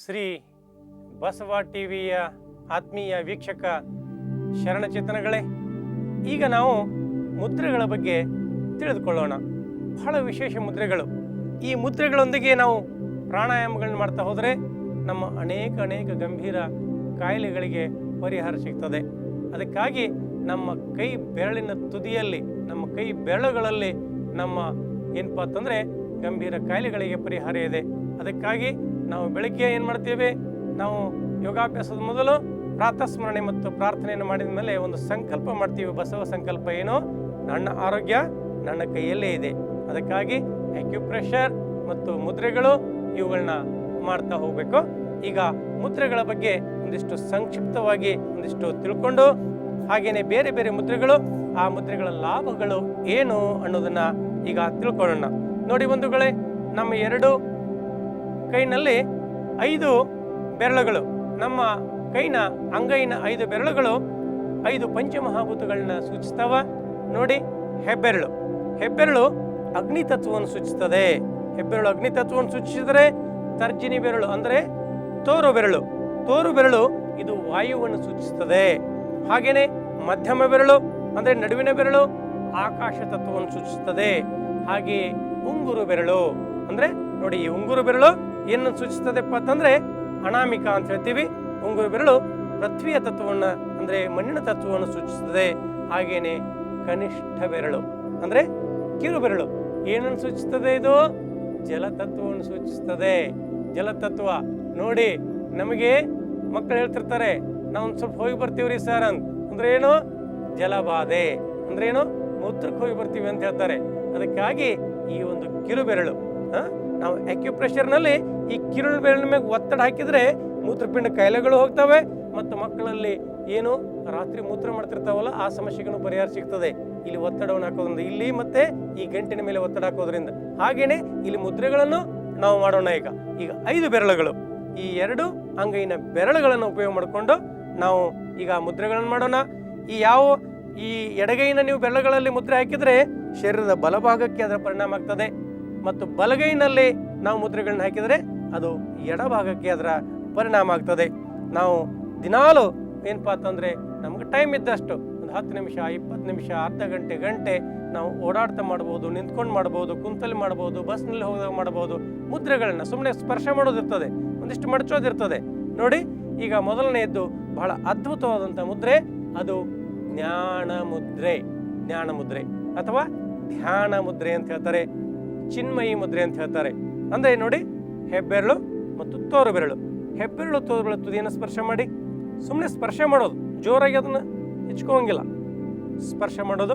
ಶ್ರೀ ಬಸವ ಟಿವಿಯ ಆತ್ಮೀಯ ವೀಕ್ಷಕ ಶರಣಚೇತನಗಳೇ, ಈಗ ನಾವು ಮುದ್ರೆಗಳ ಬಗ್ಗೆ ತಿಳಿದುಕೊಳ್ಳೋಣ. ಬಹಳ ವಿಶೇಷ ಮುದ್ರೆಗಳು. ಈ ಮುದ್ರೆಗಳೊಂದಿಗೆ ನಾವು ಪ್ರಾಣಾಯಾಮಗಳನ್ನ ಮಾಡ್ತಾ ಹೋದರೆ ನಮ್ಮ ಅನೇಕ ಅನೇಕ ಗಂಭೀರ ಕಾಯಿಲೆಗಳಿಗೆ ಪರಿಹಾರ ಸಿಗ್ತದೆ. ಅದಕ್ಕಾಗಿ ನಮ್ಮ ಕೈ ಬೆರಳಿನ ತುದಿಯಲ್ಲಿ, ನಮ್ಮ ಕೈ ಬೆರಳುಗಳಲ್ಲಿ ನಮ್ಮ ಏನಪ್ಪ ಅಂತಂದರೆ ಗಂಭೀರ ಕಾಯಿಲೆಗಳಿಗೆ ಪರಿಹಾರ ಇದೆ. ಅದಕ್ಕಾಗಿ ನಾವು ಬೆಳಗ್ಗೆ ಏನು ಮಾಡ್ತೇವೆ? ನಾವು ಯೋಗಾಭ್ಯಾಸದ ಮೊದಲು ಪ್ರಾತಃ ಸ್ಮರಣೆ ಮತ್ತು ಪ್ರಾರ್ಥನೆಯನ್ನು ಮಾಡಿದ ಮೇಲೆ ಒಂದು ಸಂಕಲ್ಪ ಮಾಡ್ತೀವಿ. ಬಸವ ಸಂಕಲ್ಪ ಏನು? ನನ್ನ ಆರೋಗ್ಯ ನನ್ನ ಕೈಯಲ್ಲೇ ಇದೆ. ಅದಕ್ಕಾಗಿ ಎಕ್ಯುಪ್ರೆಷರ್ ಮತ್ತು ಮುದ್ರೆಗಳು ಇವುಗಳನ್ನ ಮಾಡ್ತಾ ಹೋಗಬೇಕು. ಈಗ ಮುದ್ರೆಗಳ ಬಗ್ಗೆ ಒಂದಿಷ್ಟು ಸಂಕ್ಷಿಪ್ತವಾಗಿ ಒಂದಿಷ್ಟು ತಿಳ್ಕೊಂಡು ಹಾಗೆಯೇ ಬೇರೆ ಬೇರೆ ಮುದ್ರೆಗಳು, ಆ ಮುದ್ರೆಗಳ ಲಾಭಗಳು ಏನು ಅನ್ನೋದನ್ನ ಈಗ ತಿಳ್ಕೊಳ್ಳೋಣ. ನೋಡಿ ಬಂಧುಗಳೇ, ನಮ್ಮ ಎರಡು ಕೈನಲ್ಲಿ ಐದು ಬೆರಳುಗಳು. ನಮ್ಮ ಕೈನ, ಅಂಗೈನ ಐದು ಬೆರಳುಗಳು ಐದು ಪಂಚಮಹಾಭೂತಗಳನ್ನ ಸೂಚಿಸ್ತಾವ. ನೋಡಿ, ಹೆಬ್ಬೆರಳು. ಹೆಬ್ಬೆರಳು ಅಗ್ನಿ ತತ್ವವನ್ನು ಸೂಚಿಸ್ತದೆ. ಹೆಬ್ಬೆರಳು ಅಗ್ನಿ ತತ್ವವನ್ನು ಸೂಚಿಸಿದರೆ ತರ್ಜಿನಿ ಬೆರಳು ಅಂದರೆ ತೋರು ಬೆರಳು. ತೋರು ಬೆರಳು ಇದು ವಾಯುವನ್ನು ಸೂಚಿಸ್ತದೆ. ಹಾಗೆಯೇ ಮಧ್ಯಮ ಬೆರಳು ಅಂದರೆ ನಡುವಿನ ಬೆರಳು ಆಕಾಶ ತತ್ವವನ್ನು ಸೂಚಿಸುತ್ತದೆ ಹಾಗೆ ಉಂಗುರು ಬೆರಳು ಅಂದ್ರೆ ನೋಡಿ ಈ ಉಂಗುರು ಬೆರಳು ಏನು ಸೂಚಿಸ್ತದೆಪ್ಪ ಅಂತಂದ್ರೆ ಅನಾಮಿಕ ಅಂತ ಹೇಳ್ತೀವಿ. ಉಂಗುರು ಬೆರಳು ಪೃಥ್ವಿಯ ತತ್ವವನ್ನ ಅಂದ್ರೆ ಮಣ್ಣಿನ ತತ್ವವನ್ನು ಸೂಚಿಸ್ತದೆ. ಹಾಗೇನೆ ಕನಿಷ್ಠ ಬೆರಳು ಅಂದ್ರೆ ಕಿರು ಬೆರಳು. ಏನನ್ನು ಸೂಚಿಸ್ತದೆ ಇದು? ಜಲತತ್ವವನ್ನು ಸೂಚಿಸ್ತದೆ. ಜಲತತ್ವ ನೋಡಿ ನಮಗೆ ಮಕ್ಕಳು ಹೇಳ್ತಿರ್ತಾರೆ ನಾವು ಒಂದು ಸ್ವಲ್ಪ ಹೋಗಿ ಬರ್ತೀವ್ರಿ ಸರ್ ಅಂತ ಅಂದ್ರೆ ಏನು? ಜಲಬಾಧೆ. ಅಂದ್ರೆ ಏನು? ಮೂತ್ರಕ್ಕೆ ಹೋಗಿ ಬರ್ತೀವಿ ಅಂತ ಹೇಳ್ತಾರೆ. ಅದಕ್ಕಾಗಿ ಈ ಒಂದು ಕಿರು ಬೆರಳು ಆ, ನಾವು ಎಕ್ಯುಪ್ರೆಷರ್ನಲ್ಲಿ ಈ ಕಿರುಳು ಬೆರಳಿನ ಮೇಲೆ ಒತ್ತಡ ಹಾಕಿದರೆ ಮೂತ್ರಪಿಂಡ ಕಾಯಿಲೆಗಳು ಹೋಗ್ತವೆ ಮತ್ತು ಮಕ್ಕಳಲ್ಲಿ ಏನು ರಾತ್ರಿ ಮೂತ್ರ ಮಾಡ್ತಿರ್ತಾವಲ್ಲ, ಆ ಸಮಸ್ಯೆಗೂ ಪರಿಹಾರ ಸಿಗ್ತದೆ. ಇಲ್ಲಿ ಒತ್ತಡವನ್ನು ಹಾಕೋದ್ರಿಂದ. ಇಲ್ಲಿ ಮತ್ತೆ ಈ ಗಂಟಿನ ಮೇಲೆ ಒತ್ತಡ ಹಾಕೋದ್ರಿಂದ. ಹಾಗೇನೆ ಇಲ್ಲಿ ಮುದ್ರೆಗಳನ್ನು ನಾವು ಮಾಡೋಣ ಈಗ. ಈಗ ಐದು ಬೆರಳುಗಳು. ಈ ಎರಡು ಅಂಗೈನ ಬೆರಳುಗಳನ್ನು ಉಪಯೋಗ ಮಾಡಿಕೊಂಡು ನಾವು ಈಗ ಮುದ್ರೆಗಳನ್ನು ಮಾಡೋಣ. ಈ ಯಾವ, ಈ ಎಡಗೈನ ನೀವು ಬೆರಳುಗಳಲ್ಲಿ ಮುದ್ರೆ ಹಾಕಿದ್ರೆ ಶರೀರದ ಬಲಭಾಗಕ್ಕೆ ಅದರ ಪರಿಣಾಮ ಆಗ್ತದೆ. ಮತ್ತು ಬಲಗೈನಲ್ಲಿ ನಾವು ಮುದ್ರೆಗಳನ್ನ ಹಾಕಿದರೆ ಅದು ಎಡಭಾಗಕ್ಕೆ ಅದರ ಪರಿಣಾಮ ಆಗ್ತದೆ. ನಾವು ದಿನಾಲು ಏನಪ್ಪ ಅಂತಂದರೆ ನಮ್ಗೆ ಟೈಮ್ ಇದ್ದಷ್ಟು ಒಂದು ಹತ್ತು ನಿಮಿಷ, ಇಪ್ಪತ್ತು ನಿಮಿಷ, ಅರ್ಧ ಗಂಟೆ ಗಂಟೆ ನಾವು ಓಡಾಡ್ತಾ ಮಾಡ್ಬೋದು, ನಿಂತ್ಕೊಂಡು ಮಾಡ್ಬೋದು, ಕುಂತಲ್ಲಿ ಮಾಡ್ಬೋದು, ಬಸ್ನಲ್ಲಿ ಹೋದಾಗ ಮಾಡ್ಬೋದು, ಮುದ್ರೆಗಳನ್ನ ಸುಮ್ಮನೆ ಸ್ಪರ್ಶ ಮಾಡೋದಿರ್ತದೆ, ಒಂದಿಷ್ಟು ಮಡಚೋದಿರ್ತದೆ. ನೋಡಿ, ಈಗ ಮೊದಲನೆಯದ್ದು ಬಹಳ ಅದ್ಭುತವಾದಂಥ ಮುದ್ರೆ, ಅದು ಜ್ಞಾನ ಮುದ್ರೆ ಜ್ಞಾನ ಮುದ್ರೆ ಅಥವಾ ಧ್ಯಾನ ಮುದ್ರೆ ಅಂತ ಹೇಳ್ತಾರೆ. ಚಿನ್ಮಯಿ ಮುದ್ರೆ ಅಂತ ಹೇಳ್ತಾರೆ. ಅಂದ್ರೆ ನೋಡಿ, ಹೆಬ್ಬೆರಳು ಮತ್ತು ತೋರು ಬೆರಳು ಹೆಬ್ಬೆರಳು ತೋರು ಬೆರಳು ತುದಿಯನ್ನು ಸ್ಪರ್ಶ ಮಾಡಿ? ಸುಮ್ಮನೆ ಸ್ಪರ್ಶ ಮಾಡೋದು. ಜೋರಾಗಿ ಅದನ್ನು ಹೆಚ್ಕೋಂಗಿಲ್ಲ ಸ್ಪರ್ಶ ಮಾಡೋದು.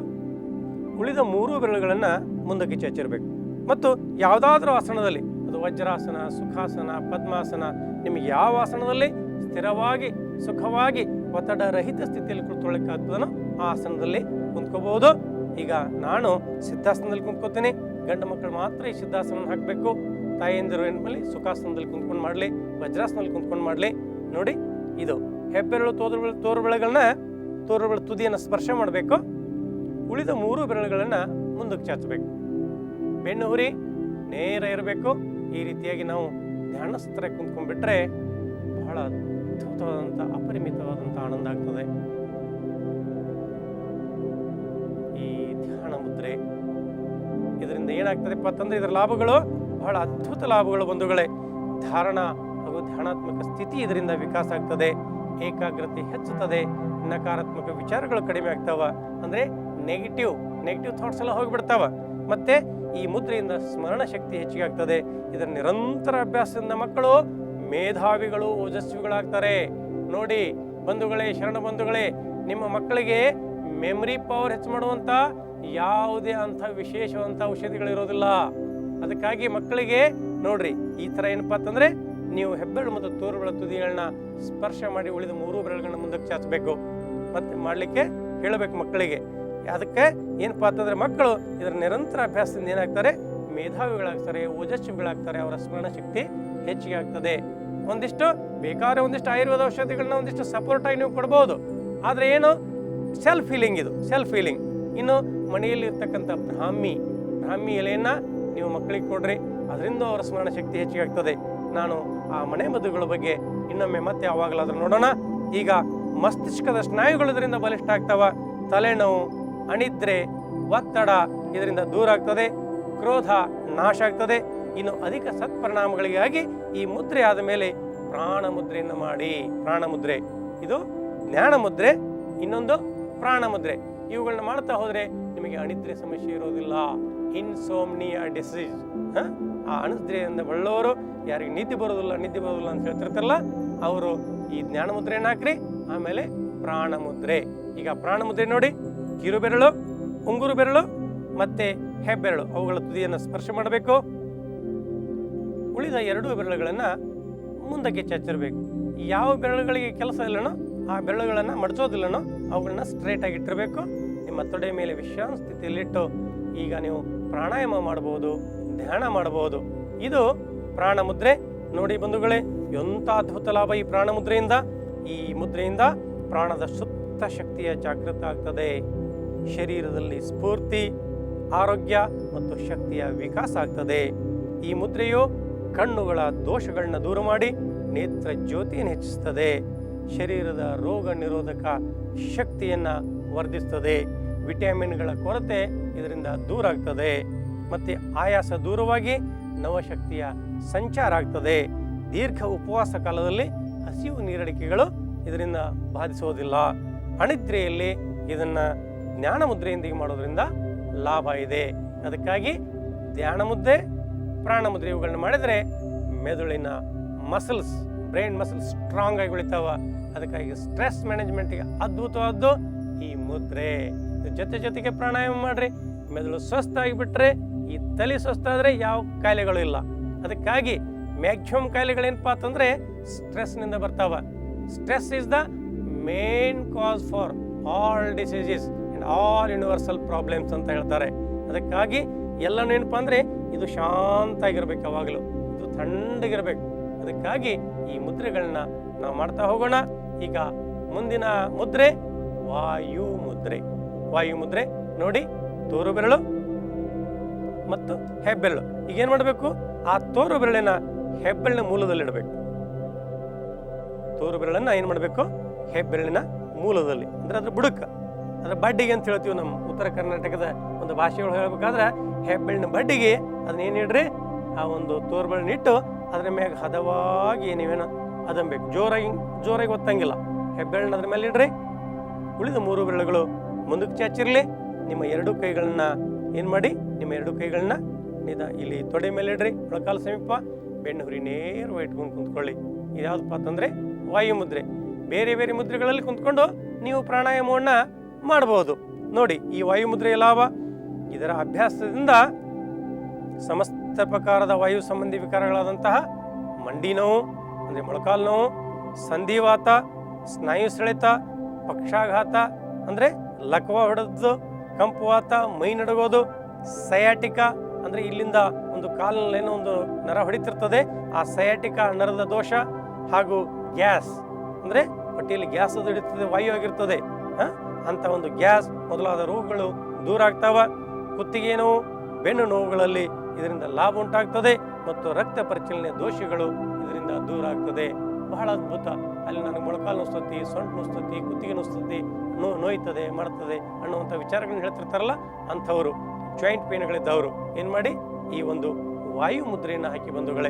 ಉಳಿದ ಮೂರು ಬೆರಳುಗಳನ್ನು ಮುಂದಕ್ಕೆ ಚಚ್ಚಿರಬೇಕು. ಮತ್ತು ಯಾವುದಾದ್ರೂ ಆಸನದಲ್ಲಿ, ಅದು ವಜ್ರಾಸನ, ಸುಖಾಸನ, ಪದ್ಮಾಸನ, ನಿಮಗೆ ಯಾವ ಆಸನದಲ್ಲಿ ಸ್ಥಿರವಾಗಿ, ಸುಖವಾಗಿ, ಒತ್ತಡ ರಹಿತ ಸ್ಥಿತಿಯಲ್ಲಿ ಕುಳಿತುಕೊಳ್ಳಿಕ್ಕಾಗ್ತದನೋ ಆ ಆಸನದಲ್ಲಿ ಕುಂತ್ಕೋಬಹುದು. ಈಗ ನಾನು ಸಿದ್ಧಾಸನದಲ್ಲಿ ಕುಂತ್ಕೋತೀನಿ. ಗಂಡು ಮಕ್ಕಳು ಮಾತ್ರ ಈ ಸಿದ್ಧಾಸನ ಹಾಕಬೇಕು. ತಾಯಿಯಂದಿರು ಮೇಲೆ ಸುಖಾಸನದಲ್ಲಿ ಕುಂತ್ಕೊಂಡು ಮಾಡಲಿ, ವಜ್ರಾಸನದಲ್ಲಿ ಕುಂತ್ಕೊಂಡು ಮಾಡಲಿ. ನೋಡಿ, ಇದು ಹೆಬ್ಬೆರಳು ತೋರು ತೋರು ಬೆಳೆಗಳನ್ನ ತೋರು ಬೆಳೆ ತುದಿಯನ್ನು ಸ್ಪರ್ಶ ಮಾಡಬೇಕು. ಉಳಿದ ಮೂರು ಬೆರಳುಗಳನ್ನು ಮುಂದಕ್ಕೆ ಚಾಚಬೇಕು. ಬೆನ್ನು ಹುರಿ ನೇರ ಇರಬೇಕು. ಈ ರೀತಿಯಾಗಿ ನಾವು ಧ್ಯಾನಸ್ಥರ ಕುಂತ್ಕೊಂಡ್ಬಿಟ್ರೆ ಬಹಳ ಅದ್ಭುತವಾದಂಥ, ಅಪರಿಮಿತವಾದಂಥ ಆನಂದ ಆಗ್ತದೆ. ಈ ಧ್ಯಾನ ಮುದ್ರೆ ಇದರಿಂದ ಏನಾಗ್ತದೆಪ್ಪ ಅಂತಂದ್ರೆ ಇದರ ಲಾಭಗಳು ಬಹಳ ಅದ್ಭುತ ಲಾಭಗಳು ಬಂಧುಗಳೇ. ಧಾರಣ ಹಾಗೂ ಧ್ಯಾನಾತ್ಮಕ ಸ್ಥಿತಿ ಇದರಿಂದ ವಿಕಾಸ ಆಗ್ತದೆ. ಏಕಾಗ್ರತೆ ಹೆಚ್ಚುತ್ತದೆ. ನಕಾರಾತ್ಮಕ ವಿಚಾರಗಳು ಕಡಿಮೆ ಆಗ್ತಾವ. ಅಂದ್ರೆ ನೆಗೆಟಿವ್ ನೆಗೆಟಿವ್ ಥಾಟ್ಸ್ ಎಲ್ಲ ಹೋಗಿಬಿಡ್ತಾವ. ಮತ್ತೆ ಈ ಮುದ್ರೆಯಿಂದ ಸ್ಮರಣ ಶಕ್ತಿ ಹೆಚ್ಚಿಗೆ ಆಗ್ತದೆ. ಇದರ ನಿರಂತರ ಅಭ್ಯಾಸದಿಂದ ಮಕ್ಕಳು ಮೇಧಾವಿಗಳು, ಓಜಸ್ವಿಗಳಾಗ್ತಾರೆ. ನೋಡಿ ಬಂಧುಗಳೇ, ಶರಣ ಬಂಧುಗಳೇ, ನಿಮ್ಮ ಮಕ್ಕಳಿಗೆ ಮೆಮರಿ ಪವರ್ ಹೆಚ್ಚು ಮಾಡುವಂತ ಯಾವುದೇ ಅಂಥ ವಿಶೇಷವಂಥ ಔಷಧಿಗಳಿರೋದಿಲ್ಲ. ಅದಕ್ಕಾಗಿ ಮಕ್ಕಳಿಗೆ ನೋಡ್ರಿ, ಈ ಥರ ಏನಪ್ಪಾ ಅಂತಂದ್ರೆ ನೀವು ಹೆಬ್ಬೆರಳು ಮತ್ತು ತೋರುಗಳ ತುದಿಗಳನ್ನ ಸ್ಪರ್ಶ ಮಾಡಿ ಉಳಿದ ಮೂರು ಬೆರಳುಗಳನ್ನ ಮುಂದಕ್ಕೆ ಚಾಚಬೇಕು. ಮತ್ತೆ ಮಾಡಲಿಕ್ಕೆ ಹೇಳಬೇಕು ಮಕ್ಕಳಿಗೆ. ಅದಕ್ಕೆ ಏನಪ್ಪಾ ಅಂತಂದ್ರೆ ಮಕ್ಕಳು ಇದರ ನಿರಂತರ ಅಭ್ಯಾಸದಿಂದ ಏನಾಗ್ತಾರೆ, ಮೇಧಾವಿಗಳಾಗ್ತಾರೆ, ಓಜಸ್ವಿಗಳಾಗ್ತಾರೆ, ಅವರ ಸ್ಮರಣ ಶಕ್ತಿ ಹೆಚ್ಚಿಗೆ ಆಗ್ತದೆ. ಒಂದಿಷ್ಟು ಬೇಕಾದ್ರೆ ಒಂದಿಷ್ಟು ಆಯುರ್ವೇದ ಔಷಧಿಗಳನ್ನ ಒಂದಿಷ್ಟು ಸಪೋರ್ಟ್ ಆಗಿ ನೀವು ಕೊಡ್ಬೋದು. ಆದರೆ ಏನು? ಸೆಲ್ಫ್ ಫೀಲಿಂಗ್ ಇದು ಸೆಲ್ಫ್ ಫೀಲಿಂಗ್ ಇನ್ನು ಮನೆಯಲ್ಲಿ ಇರ್ತಕ್ಕಂಥ ಬ್ರಾಹ್ಮಿ ಬ್ರಾಹ್ಮಿ ಎಲೆಯನ್ನು ನೀವು ಮಕ್ಕಳಿಗೆ ಕೊಡ್ರಿ. ಅದರಿಂದ ಅವರ ಸ್ಮರಣ ಶಕ್ತಿ ಹೆಚ್ಚಿಗೆ ನಾನು ಆ ಮನೆ ಮದ್ದುಗಳ ಬಗ್ಗೆ ಇನ್ನೊಮ್ಮೆ ಮತ್ತೆ ಯಾವಾಗಲಾದರೂ ನೋಡೋಣ. ಈಗ ಮಸ್ತಿಷ್ಕದ ಸ್ನಾಯುಗಳು ಇದರಿಂದ ಬಲಿಷ್ಠ ಆಗ್ತಾವ. ತಲೆನೋವು, ಅನಿದ್ರೆ, ಒತ್ತಡ ಇದರಿಂದ ದೂರ ಆಗ್ತದೆ. ಕ್ರೋಧ ನಾಶ ಆಗ್ತದೆ. ಇನ್ನು ಅಧಿಕ ಸತ್ಪರಿಣಾಮಗಳಿಗಾಗಿ ಈ ಮುದ್ರೆ ಆದ ಮೇಲೆ ಪ್ರಾಣ ಮುದ್ರೆಯನ್ನು ಮಾಡಿ. ಪ್ರಾಣ ಮುದ್ರೆ ಇದು ಜ್ಞಾನ ಮುದ್ರೆ ಇನ್ನೊಂದು ಪ್ರಾಣ ಮುದ್ರೆ ಇವುಗಳನ್ನ ಮಾಡ್ತಾ ಹೋದ್ರೆ ನಿಮಗೆ ಅಣಿದ್ರೆ ಸಮಸ್ಯೆ ಇರೋದಿಲ್ಲ. ಇನ್ಸೋಮ್ನಿಯಾ ಡಿಸೀಸ್ ಆ ಅನಿದ್ರೆಯಿಂದ ಬಳ್ಳೋರು ಯಾರಿಗೆ ನಿದ್ದೆ ಬರೋದಿಲ್ಲ ನಿದ್ದೆ ಬರೋದಿಲ್ಲ ಅಂತ ಹೇಳ್ತಿರ್ತಾರಲ್ಲ, ಅವರು ಈ ಜ್ಞಾನ ಮುದ್ರೆಯನ್ನು ಹಾಕ್ರಿ, ಆಮೇಲೆ ಪ್ರಾಣ ಮುದ್ರೆ. ಈಗ ಪ್ರಾಣ ಮುದ್ರೆ ನೋಡಿ, ಕಿರು ಬೆರಳು, ಉಂಗುರು ಬೆರಳು, ಮತ್ತೆ ಹೆಬ್ಬೆರಳು, ಅವುಗಳ ತುದಿಯನ್ನು ಸ್ಪರ್ಶ ಮಾಡಬೇಕು. ಉಳಿದ ಎರಡೂ ಬೆರಳುಗಳನ್ನು ಮುಂದಕ್ಕೆ ಚಚ್ಚಿರಬೇಕು. ಯಾವ ಬೆರಳುಗಳಿಗೆ ಕೆಲಸ ಇಲ್ಲನೋ, ಆ ಬೆರಳುಗಳನ್ನು ಮಡಚೋದಿಲ್ಲನೋ, ಅವುಗಳನ್ನ ಸ್ಟ್ರೈಟ್ ಆಗಿ ಇಟ್ಟಿರಬೇಕು. ನಿಮ್ಮ ತೊಡೆ ಮೇಲೆ ವಿಶ್ರಾಂತ ಸ್ಥಿತಿಯಲ್ಲಿಟ್ಟು ಈಗ ನೀವು ಪ್ರಾಣಾಯಾಮ ಮಾಡಬಹುದು, ಧ್ಯಾನ ಮಾಡಬಹುದು. ಇದು ಪ್ರಾಣ ಮುದ್ರೆ ನೋಡಿ ಬಂಧುಗಳೇ, ಎಂಥ ಅದ್ಭುತ ಲಾಭ ಈ ಪ್ರಾಣ ಮುದ್ರೆಯಿಂದ ಈ ಮುದ್ರೆಯಿಂದ ಪ್ರಾಣದ ಸುಪ್ತ ಶಕ್ತಿಯ ಜಾಗೃತ ಆಗ್ತದೆ. ಶರೀರದಲ್ಲಿ ಸ್ಫೂರ್ತಿ, ಆರೋಗ್ಯ ಮತ್ತು ಶಕ್ತಿಯ ವಿಕಾಸ ಆಗ್ತದೆ. ಈ ಮುದ್ರೆಯು ಕಣ್ಣುಗಳ ದೋಷಗಳನ್ನ ದೂರ ಮಾಡಿ ನೇತ್ರ ಜ್ಯೋತಿಯನ್ನು ಹೆಚ್ಚಿಸ್ತದೆ. ಶರೀರದ ರೋಗ ನಿರೋಧಕ ಶಕ್ತಿಯನ್ನು ವರ್ಧಿಸ್ತದೆ. ವಿಟಮಿನ್ಗಳ ಕೊರತೆ ಇದರಿಂದ ದೂರ ಆಗ್ತದೆ ಮತ್ತು ಆಯಾಸ ದೂರವಾಗಿ ನವಶಕ್ತಿಯ ಸಂಚಾರ ಆಗ್ತದೆ. ದೀರ್ಘ ಉಪವಾಸ ಕಾಲದಲ್ಲಿ ಹಸಿವು ನೀರಡಿಕೆಗಳು ಇದರಿಂದ ಬಾಧಿಸೋದಿಲ್ಲ ಅಣಿದ್ರೆಯಲ್ಲಿ ಇದನ್ನು ಜ್ಞಾನ ಮುದ್ರೆಯೊಂದಿಗೆ ಮಾಡೋದ್ರಿಂದ ಲಾಭ ಇದೆ. ಅದಕ್ಕಾಗಿ ಧ್ಯಾನ ಮುದ್ರೆ, ಪ್ರಾಣ ಮುದ್ರೆ ಇವುಗಳನ್ನ ಮಾಡಿದರೆ ಮೆದುಳಿನ ಮಸಲ್ಸ್, ಬ್ರೈನ್ ಮಸಲ್ಸ್ ಸ್ಟ್ರಾಂಗ್ ಆಗಿ ಉಳಿತಾವ. ಅದಕ್ಕಾಗಿ ಸ್ಟ್ರೆಸ್ ಮ್ಯಾನೇಜ್ಮೆಂಟ್ಗೆ ಅದ್ಭುತವಾದ್ದು ಈ ಮುದ್ರೆ. ಜೊತೆ ಜೊತೆಗೆ ಪ್ರಾಣಾಯಾಮ ಮಾಡ್ರಿ. ಮೆದುಳು ಸ್ವಸ್ಥ ಆಗಿಬಿಟ್ರೆ ಈ ತಲೆ ಸ್ವಸ್ಥ ಆದರೆ ಯಾವ ಕಾಯಿಲೆಗಳು ಇಲ್ಲ. ಅದಕ್ಕಾಗಿ ಮ್ಯಾಕ್ಸಿಮಮ್ ಕಾಯಿಲೆಗಳೇನಪ್ಪ ಅಂತಂದ್ರೆ ಸ್ಟ್ರೆಸ್ನಿಂದ ಬರ್ತಾವ. Stress is the main cause for all diseases and all universal problems ಅಂತ ಹೇಳ್ತಾರೆ. ಅದಕ್ಕಾಗಿ ಎಲ್ಲನೂ ಏನಪ್ಪ ಅಂದರೆ ಇದು ಶಾಂತ ಆಗಿರ್ಬೇಕು ಯಾವಾಗಲೂ. ಇದು ತಣ್ಣಗಿರ್ಬೇಕು. ಅದಕ್ಕಾಗಿ ಈ ಮುದ್ರೆಗಳನ್ನ ನಾವು ಮಾಡ್ತಾ ಹೋಗೋಣ. ಈಗ ಮುಂದಿನ ಮುದ್ರೆ ವಾಯು ಮುದ್ರೆ. ವಾಯು ಮುದ್ರೆ ನೋಡಿ ತೋರು ಬೆರಳು ಮತ್ತು ಹೆಬ್ಬೆರಳು. ಈಗ ಏನು ಮಾಡಬೇಕು? ಆ ತೋರು ಬೆರಳಿನ ಹೆಬ್ಬೆರಳಿನ ಮೂಲದಲ್ಲಿಡಬೇಕು. ತೋರು ಬೆರಳನ್ನ ಏನು ಮಾಡಬೇಕು? ಹೆಬ್ಬೆರಳಿನ ಮೂಲದಲ್ಲಿ, ಅಂದ್ರೆ ಅದ್ರ ಬುಡಕ. ಅದ್ರ ಬಡ್ಡಿಗೆ ಅಂತ ಹೇಳ್ತೀವಿ ನಮ್ಮ ಉತ್ತರ ಕರ್ನಾಟಕದ ಒಂದು ಭಾಷೆಗಳು ಹೇಳ್ಬೇಕಾದ್ರೆ, ಹೆಬ್ಬೆರಳಿನ ಬಡ್ಡಿಗೆ ಅದನ್ನ ಏನು ಇಡ್ರಿ? ಆ ಒಂದು ತೋರು ಬೆರಳನ್ನ ಇಟ್ಟು ಅದ್ರ ಮ್ಯಾಗ ಹದವಾಗಿ ನೀವೇನು ಅದನ್ಬೇಕು ಜೋರಾಗಿ ಜೋರಾಗಿ ಗೊತ್ತಂಗಿಲ್ಲ ಹೆಬ್ಬೆರಳನ್ನ ಅದ್ರ ಮೇಲೆ ಇಡ್ರಿ. ಉಳಿದ ಮೂರು ಬೆರಳುಗಳು ಮುಂದಕ್ಕೆ ಚಾಚಿರಲಿ. ನಿಮ್ಮ ಎರಡು ಕೈಗಳನ್ನ ಏನು ಮಾಡಿ, ನಿಮ್ಮ ಎರಡು ಕೈಗಳನ್ನ ನಿಧ ಇಲ್ಲಿ ತೊಡೆ ಮೇಲೆ ಇಡ್ರಿ, ಮೊಳಕಾಲು ಸಮೀಪ. ಬೆನ್ನು ಹುರಿ ನೇರವಾಗಿ ಇಟ್ಕೊಂಡು ಕುಂತ್ಕೊಳ್ಳಿ. ಇದ್ಯಾವುದಪ್ಪ ಅಂತಂದರೆ ವಾಯು ಮುದ್ರೆ. ಬೇರೆ ಬೇರೆ ಮುದ್ರೆಗಳಲ್ಲಿ ಕುಂತ್ಕೊಂಡು ನೀವು ಪ್ರಾಣಾಯಾಮವನ್ನು ಮಾಡಬಹುದು ನೋಡಿ, ಈ ವಾಯು ಮುದ್ರೆಯ ಲಾಭ ಇದರ ಅಭ್ಯಾಸದಿಂದ ಸಮಸ್ತ ಪ್ರಕಾರದ ವಾಯು ಸಂಬಂಧಿ ವಿಕಾರಗಳಾದಂತಹ ಮಂಡಿ ನೋವು, ಅಂದರೆ ಮೊಳಕಾಲು ನೋವು, ಸಂಧಿವಾತ, ಸ್ನಾಯು ಸೆಳೆತ, ಪಕ್ಷಾಘಾತ, ಅಂದರೆ ಲಕ್ವ ಹೊಡೆದು ಕಂಪುವಾತ ಮೈ ನಡಗೋದು, ಸಯಾಟಿಕ ಅಂದರೆ ಇಲ್ಲಿಂದ ಒಂದು ಕಾಲಿನಲ್ಲಿ ಏನೋ ಒಂದು ನರ ಹೊಡಿತಿರ್ತದೆ, ಆ ಸಯಾಟಿಕ ನರದ ದೋಷ ಹಾಗೂ ಗ್ಯಾಸ್. ಅಂದರೆ ಹೊಟ್ಟೆಯಲ್ಲಿ ಗ್ಯಾಸ್ ಅದು ವಾಯು ಆಗಿರ್ತದೆ? ಅಂತ ಒಂದು ಗ್ಯಾಸ್ ಮೊದಲಾದ ರೋಗಗಳು ದೂರ ಆಗ್ತಾವ. ಕುತ್ತಿಗೆ ನೋವು, ಬೆನ್ನು ನೋವುಗಳಲ್ಲಿ ಇದರಿಂದ ಲಾಭ ಉಂಟಾಗ್ತದೆ ಮತ್ತು ರಕ್ತ ಪರಿಚಲನೆ ದೋಷಗಳು ಇದರಿಂದ ದೂರ ಆಗ್ತದೆ. ಬಹಳ ಅದ್ಭುತ. ಅಲ್ಲಿ ನನಗೆ ಮೊಳಕಾಲು ನುಸ್ತತಿ, ಸೊಂಟು ನುಸ್ತತಿ, ಕುತ್ತಿಗೆ ನುಸ್ತತಿ ನೋ, ನೋಯ್ತದೆ ಮಾಡ್ತದೆ ಅನ್ನುವಂಥ ವಿಚಾರಗಳನ್ನ ಹೇಳ್ತಿರ್ತಾರಲ್ಲ ಅಂಥವರು ಜಾಯಿಂಟ್ ಪೇನ್ಗಳಿದ್ದವರು ಏನು ಮಾಡಿ? ಈ ಒಂದು ವಾಯು ಮುದ್ರೆಯನ್ನು ಹಾಕಿ ಬಂಧುಗಳೇ.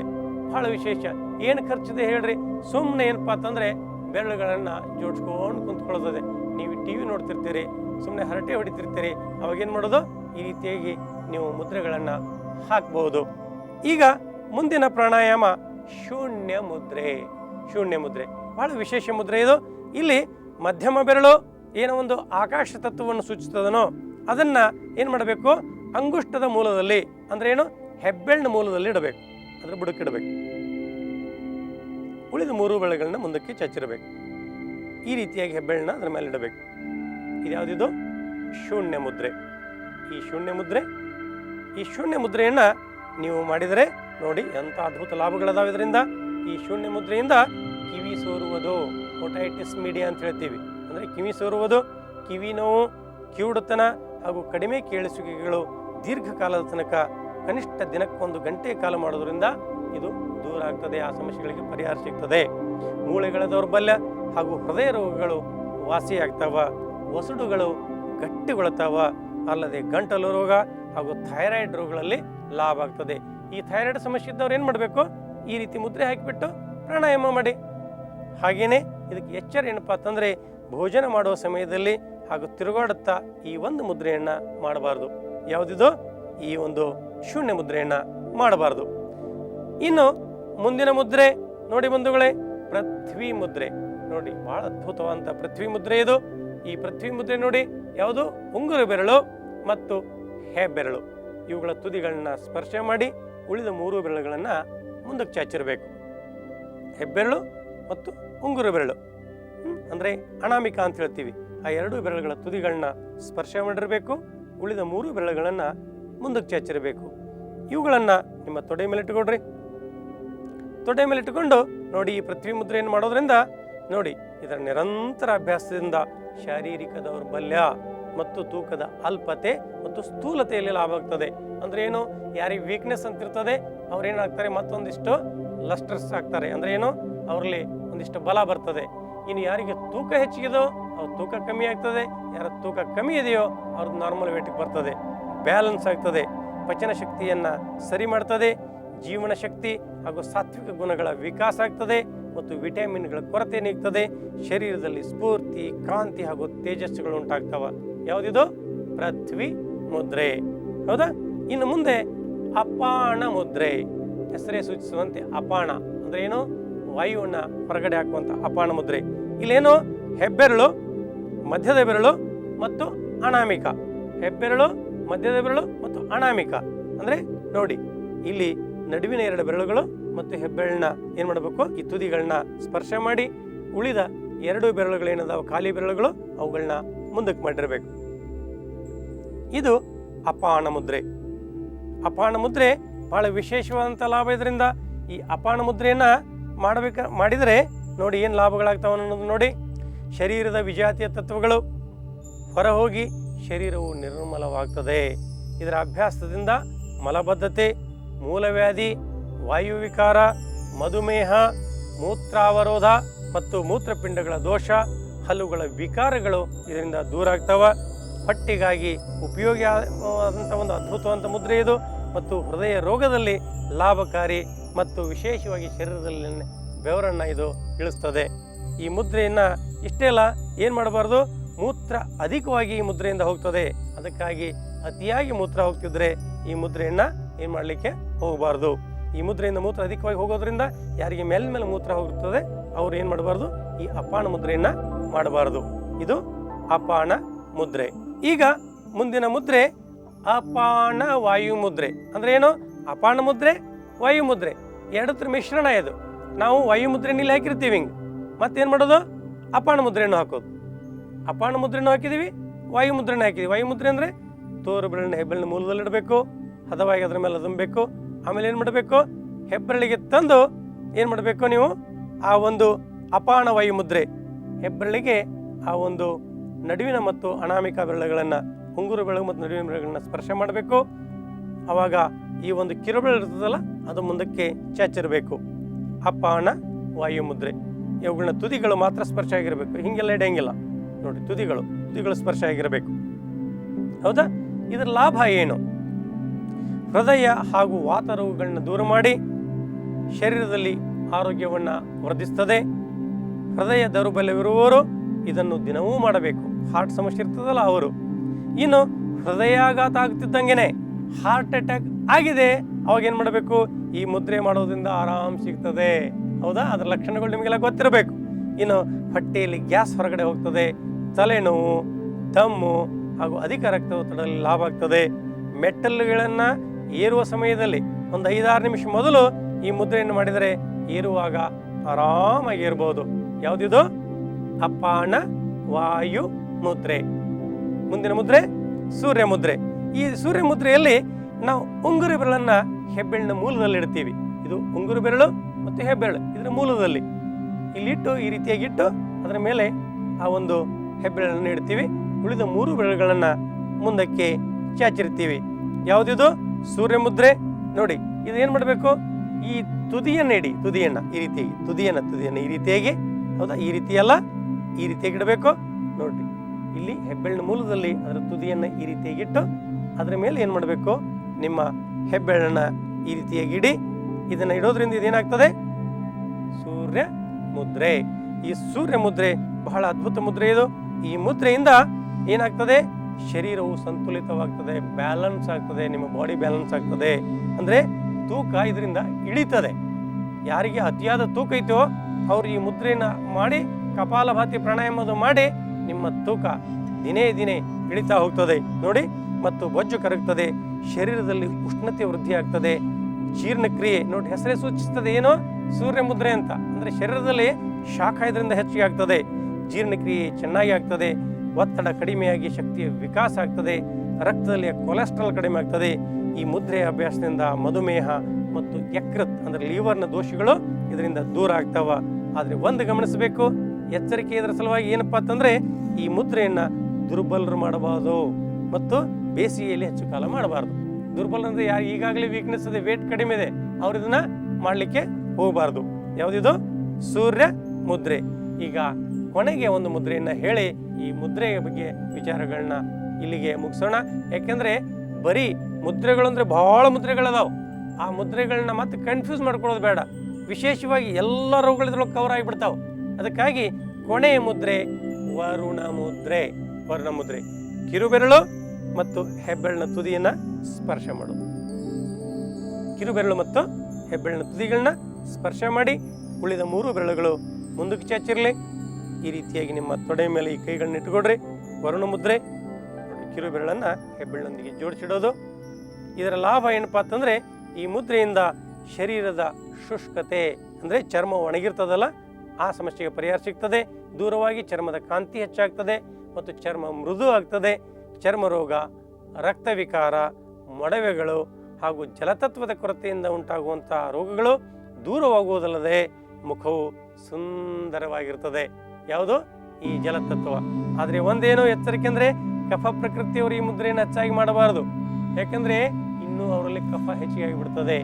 ಬಹಳ ವಿಶೇಷ. ಏನು ಖರ್ಚಿದೆ ಹೇಳ್ರಿ? ಸುಮ್ಮನೆ ಏನಪ್ಪಾ ಅಂತಂದರೆ ಬೆರಳುಗಳನ್ನು ಜೋಡಿಸ್ಕೊಂಡು ಕುಂತ್ಕೊಳ್ಳೋದದೆ. ನೀವು ಟಿ ವಿ ನೋಡ್ತಿರ್ತೀರಿ ಸುಮ್ಮನೆ ಹರಟೆ ಹೊಡಿತಿರ್ತೀರಿ. ಅವಾಗೇನು ಮಾಡೋದು? ಈ ರೀತಿಯಾಗಿ ನೀವು ಮುದ್ರೆಗಳನ್ನು ಹಾಕ್ಬೋದು. ಈಗ ಮುಂದಿನ ಪ್ರಾಣಾಯಾಮ ಶೂನ್ಯ ಮುದ್ರೆ. ಶೂನ್ಯ ಮುದ್ರೆ. ಬಹಳ ವಿಶೇಷ ಮುದ್ರೆ ಇದು. ಇಲ್ಲಿ ಮಧ್ಯಮ ಬೆರಳು ಏನೋ ಒಂದು ಆಕಾಶ ತತ್ವವನ್ನು ಸೂಚಿಸ್ತದನೋ, ಅದನ್ನ ಏನು ಮಾಡಬೇಕು? ಅಂಗುಷ್ಟದ ಮೂಲದಲ್ಲಿ, ಅಂದ್ರೆ ಏನು? ಹೆಬ್ಬೆಣ್ಣ ಮೂಲದಲ್ಲಿ ಇಡಬೇಕು. ಅದ್ರ ಬುಡಕ್ಕಿಡಬೇಕು. ಉಳಿದ ಮೂರು ಬೆಳೆಗಳನ್ನ ಮುಂದಕ್ಕೆ ಚಚ್ಚಿರಬೇಕು. ಈ ರೀತಿಯಾಗಿ ಹೆಬ್ಬೆಣ್ಣನ ಅದ್ರ ಮೇಲೆ ಇಡಬೇಕು. ಇದ್ಯಾವುದಿದು ಶೂನ್ಯ ಮುದ್ರೆ. ಈ ಶೂನ್ಯ ಮುದ್ರೆ, ಈ ಶೂನ್ಯ ಮುದ್ರೆಯನ್ನ ನೀವು ಮಾಡಿದರೆ ನೋಡಿ ಎಂಥ ಅದ್ಭುತ ಲಾಭಗಳದಾವ ಇದರಿಂದ. ಈ ಶೂನ್ಯ ಮುದ್ರೆಯಿಂದ ಕಿವಿ ಸೋರುವುದು ಒಟೈಟಿಸ್ ಮೀಡಿಯಾ ಅಂತ ಹೇಳ್ತೀವಿ. ಅಂದರೆ ಕಿವಿ ಸೋರುವುದು, ಕಿವಿ ನೋವು, ಕಿವುಡುತನ ಹಾಗೂ ಕಡಿಮೆ ಕೇಳಿಸುವಿಕೆಗಳು ದೀರ್ಘಕಾಲದ ತನಕ ಕನಿಷ್ಠ ದಿನಕ್ಕೊಂದು ಗಂಟೆ ಕಾಲ ಮಾಡೋದ್ರಿಂದ ಇದು ದೂರ ಆಗ್ತದೆ, ಆ ಸಮಸ್ಯೆಗಳಿಗೆ ಪರಿಹಾರ ಸಿಗ್ತದೆ. ಮೂಳೆಗಳ ದೌರ್ಬಲ್ಯ ಹಾಗೂ ಹೃದಯ ರೋಗಗಳು ವಾಸಿಯಾಗ್ತಾವ ಒಸಡುಗಳು ಗಟ್ಟಿಗೊಳ್ತಾವ, ಅಲ್ಲದೆ ಗಂಟಲು ರೋಗ ಹಾಗೂ ಥೈರಾಯ್ಡ್ ರೋಗಗಳಲ್ಲಿ ಲಾಭ ಆಗ್ತದೆ. ಈ ಥೈರಾಯ್ಡ್ ಸಮಸ್ಯೆ ಇದ್ದವ್ರು ಏನು ಮಾಡಬೇಕು? ಈ ರೀತಿ ಮುದ್ರೆ ಹಾಕಿಬಿಟ್ಟು ಪ್ರಾಣಾಯಾಮ ಮಾಡಿ. ಹಾಗೆಯೇ ಇದಕ್ಕೆ ಎಚ್ಚರ ಏನಪ್ಪ ಅಂತಂದರೆ ಭೋಜನ ಮಾಡುವ ಸಮಯದಲ್ಲಿ ಹಾಗೂ ತಿರುಗಾಡುತ್ತಾ ಈ ಒಂದು ಮುದ್ರೆಯನ್ನು ಮಾಡಬಾರ್ದು. ಯಾವುದಿದೋ? ಈ ಒಂದು ಶೂನ್ಯ ಮುದ್ರೆಯನ್ನು ಮಾಡಬಾರ್ದು. ಇನ್ನು ಮುಂದಿನ ಮುದ್ರೆ, ನೋಡಿ ಬಂಧುಗಳೇ, ಪೃಥ್ವಿ ಮುದ್ರೆ. ನೋಡಿ, ಬಹಳ ಅದ್ಭುತವಾದಂಥ ಪೃಥ್ವಿ ಮುದ್ರೆ ಇದು. ಈ ಪೃಥ್ವಿ ಮುದ್ರೆ ನೋಡಿ ಯಾವುದು? ಉಂಗುರು ಬೆರಳು ಮತ್ತು ಹೆಬ್ಬೆರಳು ಇವುಗಳ ತುದಿಗಳನ್ನ ಸ್ಪರ್ಶ ಮಾಡಿ ಉಳಿದ ಮೂರು ಬೆರಳುಗಳನ್ನು ಮುಂದಕ್ಕೆ ಚಾಚಿರಬೇಕು. ಹೆಬ್ಬೆರಳು ಮತ್ತು ಉಂಗುರ ಬೆರಳು. ಅಂದರೆ ಅನಾಮಿಕ ಅಂತ ಹೇಳ್ತೀವಿ. ಆ ಎರಡು ಬೆರಳುಗಳ ತುದಿಗಳನ್ನ ಸ್ಪರ್ಶ ಮಾಡಿರಬೇಕು, ಉಳಿದ ಮೂರು ಬೆರಳುಗಳನ್ನು ಮುಂದಕ್ಕೆ ಚಾಚಿರಬೇಕು. ಇವುಗಳನ್ನು ನಿಮ್ಮ ತೊಡೆ ಮೇಲೆ ಇಟ್ಟುಕೊಡ್ರಿ. ತೊಡೆ ಮೇಲೆ ಇಟ್ಟುಕೊಂಡು ನೋಡಿ ಈ ಪೃಥ್ವಿ ಮುದ್ರೆಯನ್ನು ಮಾಡೋದ್ರಿಂದ, ನೋಡಿ ಇದರ ನಿರಂತರ ಅಭ್ಯಾಸದಿಂದ ಶಾರೀರಿಕ ದೌರ್ಬಲ್ಯ ಮತ್ತು ತೂಕದ ಅಲ್ಪತೆ ಮತ್ತು ಸ್ಥೂಲತೆಯಲ್ಲಿ ಲಾಭ ಆಗ್ತದೆ. ಅಂದ್ರೆ ಏನು? ಯಾರಿಗೆ ವೀಕ್ನೆಸ್ ಅಂತ ಇರ್ತದೆ ಅವ್ರೇನಾಗ್ತಾರೆ? ಮತ್ತೊಂದಿಷ್ಟು ಲಸ್ಟರ್ಸ್ ಆಗ್ತಾರೆ. ಅಂದ್ರೆ ಏನು? ಅವರಲ್ಲಿ ಒಂದಿಷ್ಟು ಬಲ ಬರ್ತದೆ. ಇನ್ನು ಯಾರಿಗೆ ತೂಕ ಹೆಚ್ಚಿಗೆದೋ ಅವ್ರ ತೂಕ ಕಮ್ಮಿ ಆಗ್ತದೆ. ಯಾರ ತೂಕ ಕಮ್ಮಿ ಇದೆಯೋ ಅವ್ರದ್ದು ನಾರ್ಮಲ್ ವೇಟಿಗೆ ಬರ್ತದೆ. ಬ್ಯಾಲೆನ್ಸ್ ಆಗ್ತದೆ. ಪಚನ ಶಕ್ತಿಯನ್ನ ಸರಿ ಮಾಡ್ತದೆ. ಜೀವನ ಶಕ್ತಿ ಹಾಗೂ ಸಾತ್ವಿಕ ಗುಣಗಳ ವಿಕಾಸ ಆಗ್ತದೆ. ಮತ್ತು ವಿಟಮಿನ್ಗಳ ಕೊರತೆ ನೀಗ್ತದೆ. ಶರೀರದಲ್ಲಿ ಸ್ಫೂರ್ತಿ, ಕಾಂತಿ ಹಾಗೂ ತೇಜಸ್ಸುಗಳು ಉಂಟಾಗ್ತವ. ಯಾವುದಿದು? ಪೃಥ್ವಿ ಮುದ್ರೆ. ಹೌದಾ? ಇನ್ನು ಮುಂದೆ ಅಪಾಣ ಮುದ್ರೆ. ಹೆಸರೇ ಸೂಚಿಸುವಂತೆ ಅಪಾಣ. ಅಂದ್ರೆ ಏನು? ವಾಯುವನ್ನ ಹೊರಗಡೆ ಹಾಕುವಂತ ಅಪಾಣ ಮುದ್ರೆ. ಇಲ್ಲೇನು? ಹೆಬ್ಬೆರಳು, ಮಧ್ಯದ ಬೆರಳು ಮತ್ತು ಅನಾಮಿಕ. ಹೆಬ್ಬೆರಳು, ಮಧ್ಯದ ಬೆರಳು ಮತ್ತು ಅನಾಮಿಕ. ಅಂದ್ರೆ ನೋಡಿ, ಇಲ್ಲಿ ನಡುವಿನ ಎರಡು ಬೆರಳುಗಳು ಮತ್ತು ಹೆಬ್ಬೆರಳನ್ನ ಏನ್ ಮಾಡಬೇಕು? ಈ ತುದಿಗಳನ್ನ ಸ್ಪರ್ಶ ಮಾಡಿ, ಉಳಿದ ಎರಡು ಬೆರಳುಗಳೇನದಾವ ಖಾಲಿ ಬೆರಳುಗಳು ಅವುಗಳನ್ನ ಮುಂದಕ್ಕೆ ಮಾಡಿರಬೇಕು. ಇದು ಅಪಾಣ ಮುದ್ರೆ. ಅಪಾಣ ಮುದ್ರೆ ಬಹಳ ವಿಶೇಷವಾದಂಥ ಲಾಭ ಇದರಿಂದ ಈ ಅಪಾಣ ಮುದ್ರೆಯನ್ನ ಮಾಡಬೇಕ, ಮಾಡಿದರೆ ನೋಡಿ ಏನು ಲಾಭಗಳಾಗ್ತಾವ ಅನ್ನೋದು ನೋಡಿ. ಶರೀರದ ವಿಜಾತಿಯ ತತ್ವಗಳು ಹೊರಹೋಗಿ ಶರೀರವು ನಿರ್ಮಲವಾಗ್ತದೆ. ಇದರ ಅಭ್ಯಾಸದಿಂದ ಮಲಬದ್ಧತೆ, ಮೂಲವ್ಯಾಧಿ ವಾಯುವಿಕಾರ ಮಧುಮೇಹ, ಮೂತ್ರಾವರೋಧ ಮತ್ತು ಮೂತ್ರಪಿಂಡಗಳ ದೋಷ, ಹಲ್ಲುಗಳ ವಿಕಾರಗಳು ಇದರಿಂದ ದೂರ ಆಗ್ತವ ಹೊಟ್ಟೆಗಾಗಿ ಉಪಯೋಗಿ ಆದಂಥ ಒಂದು ಅದ್ಭುತವಂತ ಮುದ್ರೆ ಇದು. ಮತ್ತು ಹೃದಯ ರೋಗದಲ್ಲಿ ಲಾಭಕಾರಿ ಮತ್ತು ವಿಶೇಷವಾಗಿ ಶರೀರದಲ್ಲಿ ಬೆವರನ್ನು ಇದು ಇಳಿಸ್ತದೆ. ಈ ಮುದ್ರೆಯನ್ನು ಇಷ್ಟೇ ಅಲ್ಲ, ಏನು ಮಾಡಬಾರ್ದು? ಮೂತ್ರ ಅಧಿಕವಾಗಿ ಈ ಮುದ್ರೆಯಿಂದ ಹೋಗ್ತದೆ. ಅದಕ್ಕಾಗಿ ಅತಿಯಾಗಿ ಮೂತ್ರ ಹೋಗ್ತಿದ್ರೆ ಈ ಮುದ್ರೆಯನ್ನು ಏನು ಮಾಡಲಿಕ್ಕೆ ಹೋಗಬಾರ್ದು? ಈ ಮುದ್ರೆಯಿಂದ ಮೂತ್ರ ಅಧಿಕವಾಗಿ ಹೋಗೋದ್ರಿಂದ ಯಾರಿಗೆ ಮೇಲ್ಮೇಲೆ ಮೂತ್ರ ಹೋಗುತ್ತದೆ ಅವ್ರು ಏನು ಮಾಡಬಾರ್ದು? ಈ ಅಪಾನ ಮುದ್ರೆಯನ್ನು ಮಾಡಬಾರ್ದು. ಇದು ಅಪಾನ ಮುದ್ರೆ. ಈಗ ಮುಂದಿನ ಮುದ್ರೆ ಅಪಾಣ ವಾಯು ಮುದ್ರೆ ಅಂದ್ರೆ ಏನು? ಅಪಾಣ ಮುದ್ರೆ ವಾಯು ಮುದ್ರೆ ಎರಡತ್ರ ಮಿಶ್ರಣ ಇದು. ನಾವು ವಾಯು ಮುದ್ರೆನಲ್ಲಿ ಹಾಕಿರ್ತೀವಿ ಹಿಂಗೆ. ಮತ್ತೇನು ಮಾಡೋದು? ಅಪಾಣ ಮುದ್ರೆಯನ್ನು ಹಾಕೋದು. ಅಪಾಣ ಮುದ್ರೆನೂ ಹಾಕಿದೀವಿ ವಾಯು ಮುದ್ರೆನೂ ಹಾಕಿದೀವಿ. ವಾಯು ಮುದ್ರೆ ಅಂದರೆ ತೋರು, ಬೆರಳಿನ ಹೆಬ್ಬೆರಳಿನ ಮೂಲದಲ್ಲಿ ಇಡಬೇಕು, ಹದವಾಗಿ ಅದರ ಮೇಲೆ ಅದುಂಬೇಕು ಆಮೇಲೆ ಏನು ಮಾಡಬೇಕು? ಹೆಬ್ಬೆರಳಿಗೆ ತಂದು ಏನು ಮಾಡಬೇಕು ನೀವು? ಆ ಒಂದು ಅಪಾಣ ವಾಯು ಮುದ್ರೆ ಹೆಬ್ಬೆರಳಿಗೆ ಆ ಒಂದು ನಡುವಿನ ಮತ್ತು ಅನಾಮಿಕ ಬೆರಳುಗಳನ್ನು, ಉಂಗುರು ಬೆರಳು ಮತ್ತು ನಡುವಿನ ಬೆರಳುಗಳನ್ನ ಸ್ಪರ್ಶ ಮಾಡಬೇಕು. ಆವಾಗ ಈ ಒಂದು ಕಿರುಬೆರಳು ಇರ್ತದಲ್ಲ, ಅದು ಮುಂದಕ್ಕೆ ಚಾಚಿರಬೇಕು. ಅಪ್ಪ ವಾಯು, ಮುದ್ರೆ. ಇವುಗಳನ್ನ ತುದಿಗಳು ಮಾತ್ರ ಸ್ಪರ್ಶ ಆಗಿರಬೇಕು. ಹಿಂಗೆಲ್ಲ ಇಡಂಗಿಲ್ಲ. ನೋಡಿ, ತುದಿಗಳು ತುದಿಗಳು ಸ್ಪರ್ಶ ಆಗಿರಬೇಕು. ಹೌದಾ? ಇದರ ಲಾಭ ಏನು? ಹೃದಯ ಹಾಗೂ ವಾತ ರೋಗಗಳನ್ನ ದೂರ ಮಾಡಿ, ಶರೀರದಲ್ಲಿ ಆರೋಗ್ಯವನ್ನು ವರ್ಧಿಸ್ತದೆ. ಹೃದಯ ದೌರ್ಬಲ್ಯವಿರುವವರು ಇದನ್ನು ದಿನವೂ ಮಾಡಬೇಕು. ಹಾರ್ಟ್ ಸಮಸ್ಯೆ ಇರ್ತದಲ್ಲ ಅವರು. ಇನ್ನು ಹೃದಯಾಘಾತ ಆಗ್ತಿದ್ದಂಗೆನೆ ಹಾರ್ಟ್ ಅಟ್ಯಾಕ್ ಆಗಿದೆ. ಅವಾಗ ಏನು ಮಾಡಬೇಕು? ಈ ಮುದ್ರೆ ಮಾಡೋದ್ರಿಂದ ಆರಾಮ್ ಸಿಗ್ತದೆ. ಹೌದಾ? ಅದರ ಲಕ್ಷಣಗಳು ನಿಮಗೆಲ್ಲ ಗೊತ್ತಿರಬೇಕು. ಇನ್ನು ಹೊಟ್ಟೆಯಲ್ಲಿ ಗ್ಯಾಸ್ ಹೊರಗಡೆ ಹೋಗ್ತದೆ. ತಲೆನೋವು, ದಮ್ಮು ಹಾಗೂ ಅಧಿಕ ರಕ್ತದೊತ್ತಡದಲ್ಲಿ ಲಾಭ ಆಗ್ತದೆ. ಮೆಟ್ಟಲುಗಳನ್ನು ಏರುವ ಸಮಯದಲ್ಲಿ ಒಂದು ಐದಾರು ನಿಮಿಷ ಮೊದಲು ಈ ಮುದ್ರೆಯನ್ನು ಮಾಡಿದರೆ ಏರುವಾಗ ಆರಾಮಾಗಿ ಇರ್ಬೋದು ಯಾವುದಿದು? ಅಪಾನ ವಾಯು ಮುದ್ರೆ. ಮುಂದಿನ ಮುದ್ರೆ, ಸೂರ್ಯ ಮುದ್ರೆ. ಈ ಸೂರ್ಯ ಮುದ್ರೆಯಲ್ಲಿ ನಾವು ಉಂಗುರು ಬೆರಳನ್ನ ಹೆಬ್ಬೆರಳಿನ ಮೂಲದಲ್ಲಿ ಇಡ್ತೀವಿ. ಇದು ಉಂಗುರು ಬೆರಳು ಮತ್ತು ಹೆಬ್ಬೆರಳು ಇದರ ಮೂಲದಲ್ಲಿ. ಇಲ್ಲಿಟ್ಟು, ಈ ರೀತಿಯಾಗಿ ಇಟ್ಟು ಅದರ ಮೇಲೆ ಆ ಒಂದು ಹೆಬ್ಬೆರಳನ್ನು ಇಡ್ತೀವಿ. ಉಳಿದ ಮೂರು ಬೆರಳುಗಳನ್ನು ಮುಂದಕ್ಕೆ ಚಾಚಿರ್ತೀವಿ. ಯಾವುದಿದು? ಸೂರ್ಯ ಮುದ್ರೆ. ನೋಡಿ, ಇದು ಏನು ಮಾಡಬೇಕು? ಈ ತುದಿಯನ್ನು ಇಡಿ ತುದಿಯನ್ನು, ಈ ರೀತಿಯಾಗಿ, ತುದಿಯನ್ನು ತುದಿಯನ್ನು ಈ ರೀತಿಯಾಗಿ. ಹೌದಾ? ಈ ರೀತಿಯಲ್ಲ, ಈ ರೀತಿಯಾಗಿ ಇಡಬೇಕು. ನೋಡ್ರಿ ಇಲ್ಲಿ ಹೆಬ್ಬೆಳ್ಳಿನ ಮೂಲದಲ್ಲಿ ಅದರ ತುದಿಯನ್ನು ಈ ರೀತಿಯಾಗಿ ಇಟ್ಟು ಅದರ ಮೇಲೆ ಏನು ಮಾಡಬೇಕು? ನಿಮ್ಮ ಹೆಬ್ಬೆಳ್ಳನ್ನು ಈ ರೀತಿಯಾಗಿ ಇಡಿ. ಇದನ್ನ ಇಡೋದ್ರಿಂದ ಇದೇನಾಗ್ತದೆ? ಸೂರ್ಯ ಮುದ್ರೆ. ಈ ಸೂರ್ಯ ಮುದ್ರೆ ಬಹಳ ಅದ್ಭುತ ಮುದ್ರೆ ಇದು. ಈ ಮುದ್ರೆಯಿಂದ ಏನಾಗ್ತದೆ? ಶರೀರವು ಸಂತುಲಿತವಾಗ್ತದೆ, ಬ್ಯಾಲೆನ್ಸ್ ಆಗ್ತದೆ, ನಿಮ್ಮ ಬಾಡಿ ಬ್ಯಾಲೆನ್ಸ್ ಆಗ್ತದೆ. ಅಂದ್ರೆ ತೂಕ ಇದರಿಂದ ಇಳಿತದೆ ಯಾರಿಗೆ ಅತಿಯಾದ ತೂಕ ಇತ್ತೋ ಅವ್ರು ಈ ಮುದ್ರೆನ ಮಾಡಿ, ಕಪಾಲಭಾತಿ ಪ್ರಾಣಾಯಾಮದ ಮಾಡಿ ನಿಮ್ಮ ತೂಕ ದಿನೇ ದಿನೇ ಇಳಿತಾ ಹೋಗ್ತದೆ. ನೋಡಿ, ಮತ್ತು ಬೊಜ್ಜು ಕರಗ್ತದೆ. ಶರೀರದಲ್ಲಿ ಉಷ್ಣತೆ ವೃದ್ಧಿ ಆಗ್ತದೆ. ಜೀರ್ಣಕ್ರಿಯೆ, ನೋಡಿ, ಹೆಸರೇ ಸೂಚಿಸ್ತದೆ ಏನು? ಸೂರ್ಯ ಮುದ್ರೆ ಅಂತ. ಅಂದ್ರೆ ಶರೀರದಲ್ಲಿ ಶಾಖ ಇದರಿಂದ ಹೆಚ್ಚಿಗೆ ಆಗ್ತದೆ. ಜೀರ್ಣಕ್ರಿಯೆ ಚೆನ್ನಾಗಿ ಆಗ್ತದೆ. ಒತ್ತಡ ಕಡಿಮೆಯಾಗಿ ಶಕ್ತಿಯ ವಿಕಾಸ ಆಗ್ತದೆ. ರಕ್ತದಲ್ಲಿ ಕೊಲೆಸ್ಟ್ರಾಲ್ ಕಡಿಮೆ ಆಗ್ತದೆ. ಈ ಮುದ್ರೆಯ ಅಭ್ಯಾಸದಿಂದ ಮಧುಮೇಹ ಮತ್ತು ಯಕೃತ್, ಅಂದ್ರೆ ಲಿವರ್ನ ದೋಷಗಳು ಇದರಿಂದ ದೂರ ಆಗ್ತಾವ. ಆದರೆ ಒಂದು ಗಮನಿಸಬೇಕು ಎಚ್ಚರಿಕೆ ಇದರ ಸಲುವಾಗಿ ಏನಪ್ಪ ಅಂತಂದರೆ ಈ ಮುದ್ರೆಯನ್ನು ದುರ್ಬಲರು ಮಾಡಬಾರದು ಮತ್ತು ಬೇಸಿಗೆಯಲ್ಲಿ ಹೆಚ್ಚು ಕಾಲ ಮಾಡಬಾರದು. ದುರ್ಬಲ ಅಂದ್ರೆ ಯಾರು ಈಗಾಗಲೇ ವೀಕ್ನೆಸ್ ಇದೆ ವೇಟ್ ಕಡಿಮೆ ಇದೆ, ಅವ್ರು ಇದನ್ನ ಮಾಡಲಿಕ್ಕೆ ಹೋಗಬಾರ್ದು. ಯಾವುದಿದು? ಸೂರ್ಯ ಮುದ್ರೆ. ಈಗ ಕೊನೆಗೆ ಒಂದು ಮುದ್ರೆಯನ್ನು ಹೇಳಿ ಈ ಮುದ್ರೆಯ ಬಗ್ಗೆ ವಿಚಾರಗಳನ್ನ ಇಲ್ಲಿಗೆ ಮುಗಿಸೋಣ. ಯಾಕೆಂದ್ರೆ ಬರೀ ಮುದ್ರೆಗಳು ಅಂದ್ರೆ ಬಹಳ ಮುದ್ರೆಗಳದಾವ್. ಆ ಮುದ್ರೆಗಳನ್ನ ಮತ್ತೆ ಕನ್ಫ್ಯೂಸ್ ಮಾಡ್ಕೊಳ್ಳೋದು ಬೇಡ. ವಿಶೇಷವಾಗಿ ಎಲ್ಲ ರೋಗಗಳಿದ್ರೊಳಗೆ ಕವರ್ ಆಗಿಬಿಡ್ತಾವ. ಅದಕ್ಕಾಗಿ ಕೊನೆಯ ಮುದ್ರೆ, ವರುಣ ಮುದ್ರೆ ವರುಣ ಮುದ್ರೆ, ಕಿರುಬೆರಳು ಮತ್ತು ಹೆಬ್ಬೆರಳಿನ ತುದಿಯನ್ನ ಸ್ಪರ್ಶ ಮಾಡೋದು ಕಿರುಬೆರಳು ಮತ್ತು ಹೆಬ್ಬೆರಳಿನ ತುದಿಗಳನ್ನ ಸ್ಪರ್ಶ ಮಾಡಿ ಉಳಿದ ಮೂರು ಬೆರಳುಗಳು ಮುಂದಕ್ಕೆ ಚಾಚಿರಲಿ. ಈ ರೀತಿಯಾಗಿ ನಿಮ್ಮ ತೊಡೆ ಮೇಲೆ ಈ ಕೈಗಳನ್ನ ಇಟ್ಕೊಡ್ರಿ ವರುಣ ಮುದ್ರೆ ಕಿರು ಬೆರಳನ್ನು ಜೋಡಿಸಿಡೋದು. ಇದರ ಲಾಭ ಏನಪ್ಪಾ ಅಂತಂದ್ರೆ ಈ ಮುದ್ರೆಯಿಂದ ಶರೀರದ ಶುಷ್ಕತೆ ಅಂದ್ರೆ ಚರ್ಮ ಒಣಗಿರ್ತದಲ್ಲ ಆ ಸಮಸ್ಯೆಗೆ ಪರಿಹಾರ ಸಿಗ್ತದೆ. ದೂರವಾಗಿ ಚರ್ಮದ ಕಾಂತಿ ಹೆಚ್ಚಾಗ್ತದೆ ಮತ್ತು ಚರ್ಮ ಮೃದು ಆಗ್ತದೆ. ಚರ್ಮ ರೋಗ, ರಕ್ತ ವಿಕಾರ, ಮೊಡವೆಗಳು ಹಾಗೂ ಜಲತತ್ವದ ಕೊರತೆಯಿಂದ ಉಂಟಾಗುವಂಥ ರೋಗಗಳು ದೂರವಾಗುವುದಲ್ಲದೆ ಮುಖವು ಸುಂದರವಾಗಿರ್ತದೆ ಯಾವುದು? ಈ ಜಲತತ್ವ. ಆದರೆ ಒಂದೇನೋ ಎಚ್ಚರಿಕೆ ಅಂದರೆ ಕಫ ಪ್ರಕೃತಿಯವರು ಈ ಮುದ್ರೆಯನ್ನು ಹೆಚ್ಚಾಗಿ ಮಾಡಬಾರದು. ಯಾಕಂದರೆ ಇನ್ನೂ ಅವರಲ್ಲಿ ಕಫ ಹೆಚ್ಚಿಗೆ ಆಗಿಬಿಡ್ತದೆ.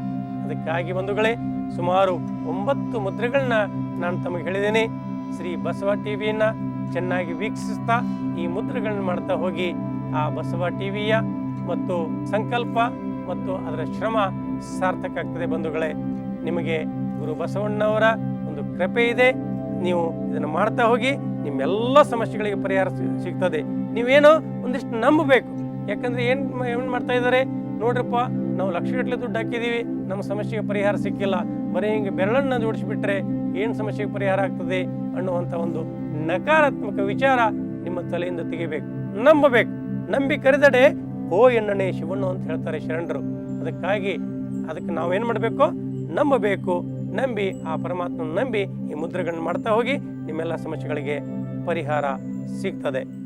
ಅದಕ್ಕಾಗಿ ಬಂಧುಗಳೇ ಸುಮಾರು ಒಂಬತ್ತು ಮುದ್ರೆಗಳನ್ನ ನಾನು ತಮಗೆ ಹೇಳಿದ್ದೇನೆ. ಶ್ರೀ ಬಸವ ಟಿವಿಯನ್ನ ಚೆನ್ನಾಗಿ ವೀಕ್ಷಿಸ್ತಾ ಈ ಮುದ್ರೆಗಳನ್ನ ಮಾಡ್ತಾ ಹೋಗಿ ಆ ಬಸವ ಟಿವಿಯ ಮತ್ತು ಸಂಕಲ್ಪ ಮತ್ತು ಅದರ ಶ್ರಮ ಸಾರ್ಥಕ ಆಗ್ತದೆ ಬಂಧುಗಳೇ. ನಿಮಗೆ ಗುರು ಬಸವಣ್ಣವರ ಒಂದು ಕೃಪೆ ಇದೆ. ನೀವು ಇದನ್ನು ಮಾಡ್ತಾ ಹೋಗಿ ನಿಮ್ಮೆಲ್ಲ ಸಮಸ್ಯೆಗಳಿಗೆ ಪರಿಹಾರ ಸಿಗ್ತದೆ. ನೀವೇನೋ ಒಂದಿಷ್ಟು ನಂಬಬೇಕು. ಯಾಕಂದ್ರೆ ಏನು ಏನು ಮಾಡ್ತಾ ಇದ್ದಾರೆ? ನೋಡ್ರಪ್ಪ, ನಾವು ಲಕ್ಷಗಟ್ಟಲೆ ದುಡ್ಡು ಹಾಕಿದೀವಿ. ನಮ್ಮ ಸಮಸ್ಯೆಗೆ ಪರಿಹಾರ ಸಿಕ್ಕಿಲ್ಲ. ಬರೀ ಹಿಂಗೆ ಬೆರಳನ್ನು ಜೋಡಿಸಿಬಿಟ್ರೆ ಏನು ಸಮಸ್ಯೆಗೆ ಪರಿಹಾರ ಆಗ್ತದೆ ಅನ್ನುವಂಥ ಒಂದು ನಕಾರಾತ್ಮಕ ವಿಚಾರ ನಿಮ್ಮ ತಲೆಯಿಂದ ತೆಗಿಬೇಕು. ನಂಬಬೇಕು. ನಂಬಿ ಕರೆದಡೆ ಹೋ ಎಣ್ಣನೆ ಶಿವಣ್ಣು ಅಂತ ಹೇಳ್ತಾರೆ ಶರಣರು. ಅದಕ್ಕಾಗಿ ಅದಕ್ಕೆ ನಾವೇನು ಮಾಡಬೇಕು? ನಂಬಬೇಕು. ನಂಬಿ ಆ ಪರಮಾತ್ಮನ ನಂಬಿ ಈ ಮುದ್ರೆಗಳನ್ನ ಮಾಡ್ತಾ ಹೋಗಿ ನಿಮ್ಮೆಲ್ಲ ಸಮಸ್ಯೆಗಳಿಗೆ ಪರಿಹಾರ ಸಿಗ್ತದೆ.